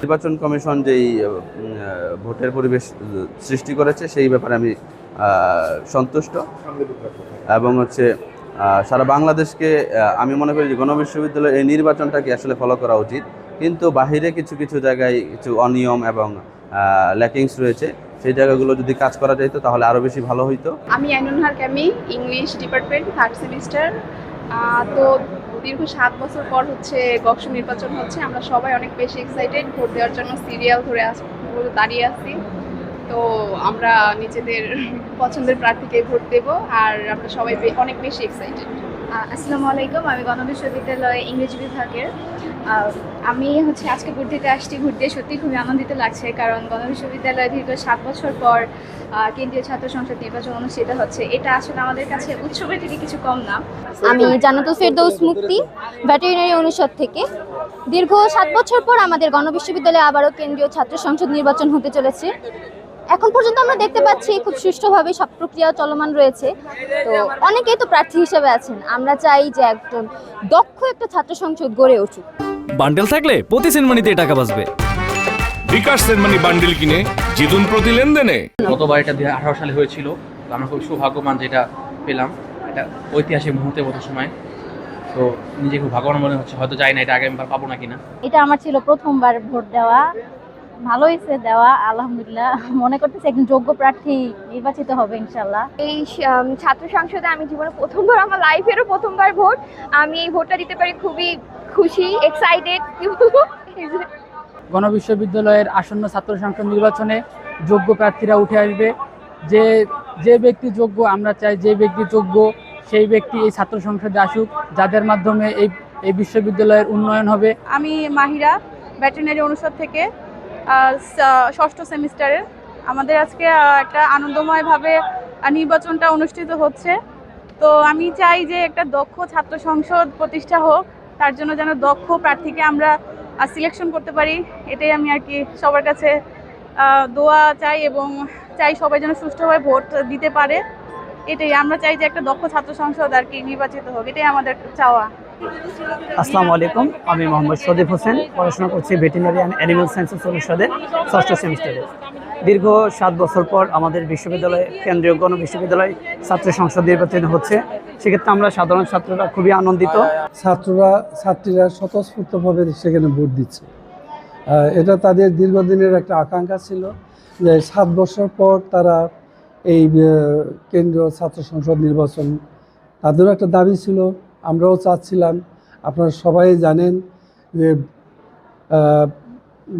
নির্বাচন কমিশন যেই ভোটের পরিবেশ সৃষ্টি করেছে, সেই ব্যাপারে আমি সন্তুষ্ট। এবং হচ্ছে সারা বাংলাদেশকে আমি মনে করি যে গণবিশ্ববিদ্যালয়ের এই নির্বাচনটাকে আসলে ফলো করা উচিত। কিন্তু বাহিরে কিছু কিছু জায়গায় কিছু অনিয়ম এবং ল্যাকিংস রয়েছে। সেই জায়গাগুলো যদি কাজ করা যেত তাহলে আরও বেশি ভালো হইতো। আমি আইনুনহার ক্যামি ইংলিশ ডিপার্টমেন্ট, থার্ড সেমিস্টার। তো দীর্ঘ সাত বছর পর হচ্ছে গক্ষ নির্বাচন হচ্ছে। আমরা সবাই অনেক বেশি এক্সাইটেড ভোট দেওয়ার জন্য সিরিয়াল ধরে আস দাঁড়িয়ে আছি। তো আমরা নিজেদের পছন্দের প্রার্থীকে ভোট দেব, আর আমরা সবাই অনেক বেশি এক্সাইটেড আসসালামু আলাইকুম, আমি গণবিশ্ববিদ্যালয়ে ইংরেজি বিভাগের। আমি হচ্ছে আজকে দিতে আসছি ঘুরতে সত্যি খুবই আনন্দিত লাগছে, কারণ গণবিশ্ববিদ্যালয়ে দীর্ঘ সাত বছর পর কেন্দ্রীয় ছাত্র সংসদ নির্বাচন অনুষ্ঠিত হচ্ছে। এটা আসলে আমাদের কাছে উৎসবের থেকে কিছু কম না। আমি জান্নাতুল ফেরদৌস মুক্তি ভেটেরিনারি অনুষদ থেকে। দীর্ঘ সাত বছর পর আমাদের গণবিশ্ববিদ্যালয়ে আবারও কেন্দ্রীয় ছাত্র সংসদ নির্বাচন হতে চলেছে। এখন পর্যন্ত আমরা দেখতে পাচ্ছি খুব সুষ্ঠুভাবে সব প্রক্রিয়া চলমান রয়েছে। তো অনেকেই তো প্রার্থী হিসেবে আছেন। আমরা চাই যে একজন দক্ষ একটা ছাত্র সংসদ গড়ে উঠুক। বান্ডেল থাকলে প্রতি সেনমানিতে টাকা বাঁচবে। বিকাশ সেনমানি বান্ডেল কিনে জিতুন প্রতি লেনদেনে। গতবার এটা দুই আঠারো সালে হয়েছিল। তো আমরা খুব সৌভাগ্যবান যেটা পেলাম। এটা ঐতিহাসিক মুহূর্তে মতো সময়। তো নিজে খুব ভাগ্যবান মনে হচ্ছে। হয়তো যাই না এটা আগামীবার পাবো না। কিনা এটা আমার ছিল প্রথমবার ভোট দেওয়া। ভালো হয়েছে দেওয়া আলহামদুলিল্লাহ। মনে করতেছি একজন যোগ্য প্রার্থী নির্বাচিত হবে ইনশাল্লাহ এই ছাত্র সংসদে আমি জীবনে প্রথমবার আমার লাইফেরও প্রথমবার ভোট। আমি এই ভোটটা দিতে পারি খুবই খুশি এক্সাইটেড গণবিশ্ববিদ্যালয়ের আসন্ন ছাত্র সংসদ নির্বাচনে যোগ্য প্রার্থীরা উঠে আসবে। যে যে ব্যক্তি যোগ্য আমরা চাই যে ব্যক্তি যোগ্য সেই ব্যক্তি এই ছাত্র সংসদে আসুক যাদের মাধ্যমে এই এই বিশ্ববিদ্যালয়ের উন্নয়ন হবে। আমি মাহিরা ভেটেরিনারি অনুষদ থেকে। ষষ্ঠ সেমিস্টারের আমাদের আজকে একটা আনন্দময়ভাবে নির্বাচনটা অনুষ্ঠিত হচ্ছে। তো আমি চাই যে একটা দক্ষ ছাত্র সংসদ প্রতিষ্ঠা হোক, তার জন্য যেন দক্ষ প্রার্থীকে আমরা সিলেকশন করতে পারি। এটাই আমি আর কি সবার কাছে দোয়া চাই এবং চাই সবাই যেন সুষ্ঠুভাবে ভোট দিতে পারে। এটাই আমরা চাই যে একটা দক্ষ ছাত্র সংসদ আর কি নির্বাচিত হোক। এটাই আমাদের চাওয়া। আসসালামু আলাইকুম, আমি মোহাম্মদ সদীপ হোসেন। পড়াশোনা করছি ভেটেরিনারি অ্যান্ড অ্যানিমাল সায়েন্সেস অনুষদে, ষষ্ঠ সেমিস্টারে। দীর্ঘ সাত বছর পর আমাদের বিশ্ববিদ্যালয়ে, কেন্দ্রীয় গণ বিশ্ববিদ্যালয় ছাত্র সংসদ নির্বাচন হচ্ছে। সেক্ষেত্রে আমরা সাধারণ ছাত্ররা খুবই আনন্দিত। ছাত্ররা, ছাত্রীরা স্বতঃস্ফূর্তভাবে সেখানে ভোট দিচ্ছে। এটা তাদের দীর্ঘদিনের একটা আকাঙ্ক্ষা ছিল যে সাত বছর পর তারা এই কেন্দ্রীয় ছাত্র সংসদ নির্বাচন, তাদেরও একটা দাবি ছিল আমরাও চাচ্ছিলাম আপনারা সবাই জানেন যে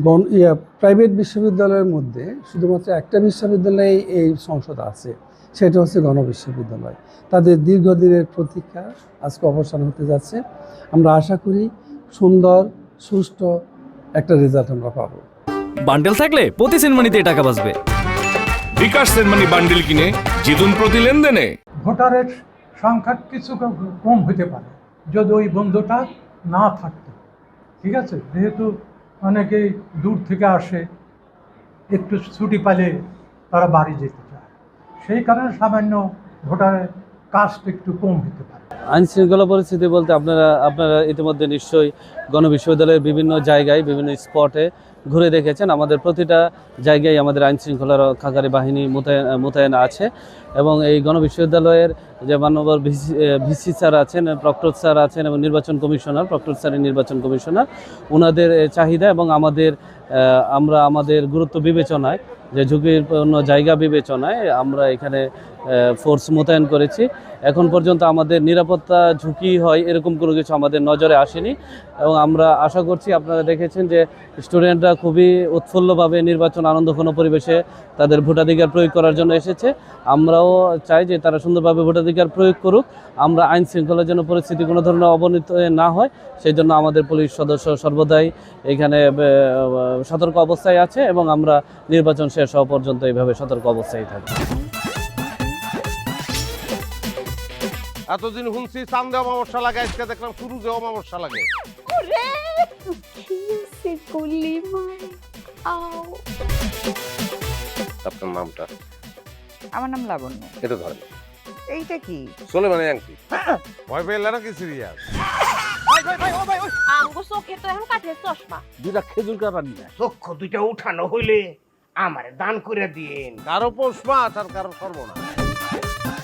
গণ ইয়া প্রাইভেট বিশ্ববিদ্যালয়ের মধ্যে শুধুমাত্র একটা বিশ্ববিদ্যালয়ে এই সংসদ আছে সেটা হচ্ছে গণ বিশ্ববিদ্যালয় তাদের দীর্ঘদিনের প্রতীক্ষা আজকে অবসান হতে যাচ্ছে। আমরা আশা করি সুন্দর সুষ্ঠু একটা রেজাল্ট আমরা পাবো। বান্ডেল থাকলে প্রতি সেনমানিতে টাকা বাঁচবে। বিকাশ সেনমানি বান্ডিল কিনে জিতুন প্রতি লেনদেনে। ভোটারের সংখ্যা কিছু কম হতে পারে, যদি ওই বন্ধুটা না থাকতো। ঠিক আছে? যেহেতু অনেকেই দূর থেকে আসে, একটু ছুটি পালে তারা বাড়ি যেতে চায়। সেই কারণে সামান্য ভোটারের কাস্ট একটু কম হতে পারে। আইন শৃঙ্খলা পরিস্থিতি বলতে আপনারা আপনারা ইতিমধ্যে নিশ্চয়ই গণবিশ্ববিদ্যালয়ের বিভিন্ন জায়গায়, বিভিন্ন স্পটে ঘুরে দেখেছেন। আমাদের প্রতিটা জায়গায় আমাদের আইন শৃঙ্খলা রক্ষাকারী বাহিনী মোতায়েন মোতায়েন আছে এবং এই গণবিশ্ববিদ্যালয়ের যে মানবর ভিসি স্যার আছেন, প্রক্টর স্যার আছেন এবং নির্বাচন কমিশনার, প্রক্টর স্যারের নির্বাচন কমিশনার ওনাদের চাহিদা এবং আমাদের আমরা আমাদের গুরুত্ব বিবেচনায়, যে ঝুঁকিপূর্ণ জায়গা বিবেচনায় আমরা এখানে ফোর্স মোতায়েন করেছি। এখন পর্যন্ত আমাদের নিরাপত্তা ঝুঁকি হয়, এরকম কোনো কিছু আমাদের নজরে আসেনি। এবং আমরা আশা করছি আপনারা দেখেছেন যে স্টুডেন্টরা খুবই উৎফুল্লভাবে নির্বাচন আনন্দঘন পরিবেশে তাদের ভোটাধিকার প্রয়োগ করার জন্য এসেছে। আমরাও চাই যে তারা সুন্দরভাবে ভোটাধিকার প্রয়োগ করুক। আমরা আইন শৃঙ্খলার জন্য পরিস্থিতি কোনো ধরনের অবনীত না হয়, সেই জন্য আমাদের পুলিশ সদস্য সর্বদাই এখানে সতর্ক অবস্থায় আছে এবং আমরা নির্বাচন শেষ হওয়া পর্যন্ত এইভাবে সতর্ক অবস্থায় থাকব এতদিন শুনছি চান্দে অমাবস্যা লাগে আজকে দেখলাম শুরু যে অমাবস্যা লাগে। আপনার নামটা? আমার নাম লাবণ্য। এটা ধরেন। এইটা কি? চলে মানে আংটি। ভয় পেলে নাকি সিরিয়াস? আমগো চোখে তো এখন কাঠের চশমা। দুটা খেজুর চক্ষু দুইটা উঠানো হইলে আমারে দান করে দিন কারও পোষ মাছ আর কারও সর্বনা